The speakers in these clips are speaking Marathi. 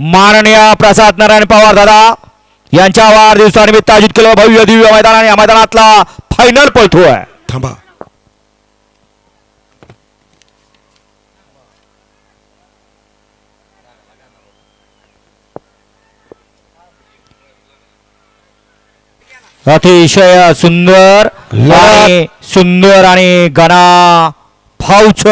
माननीय प्रसाद नारायण पवार दादा यांच्या वाढदिवसानिमित्त आयोजित केलं भव्य दिव्य मैदान आणि या मैदानातला फायनल पळतोय थांबा. अतिशय सुंदर सुंदर आणि गणा फाऊच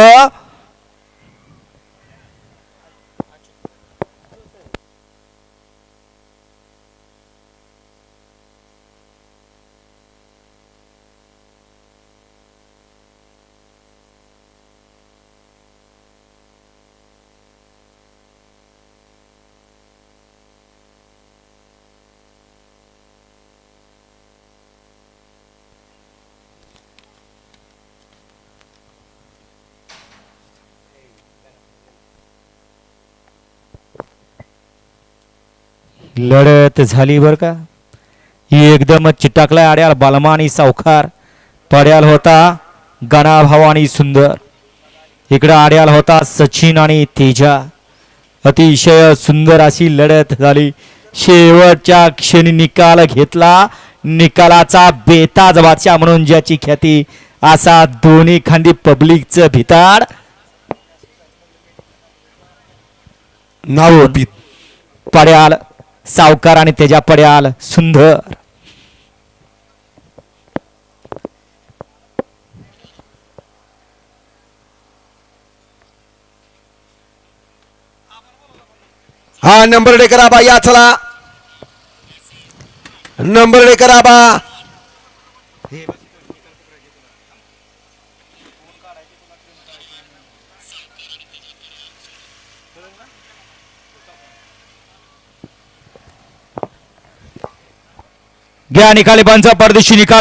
लढत झाली बर का? एकदम चिटाकलाय आड्याल बालमा सावकार. पड्याल होता गणाभाव आणि सुंदर. इकडं आड्याल होता सचिन आणि तेजा. अतिशय सुंदर अशी लढत झाली. शेवटच्या क्षणी निकाल घेतला. निकालाचा बेताज बादशाह म्हणून ज्याची ख्याती असा दोन्ही खांदी पब्लिकचं भिताड. नाव पड्याल सावकार आणि त्याच्या पड्याल सुंदर. हा नंबर डे आबा या चला. नंबर डे आबा घ्या निकाली पंच परदेशी निकाल.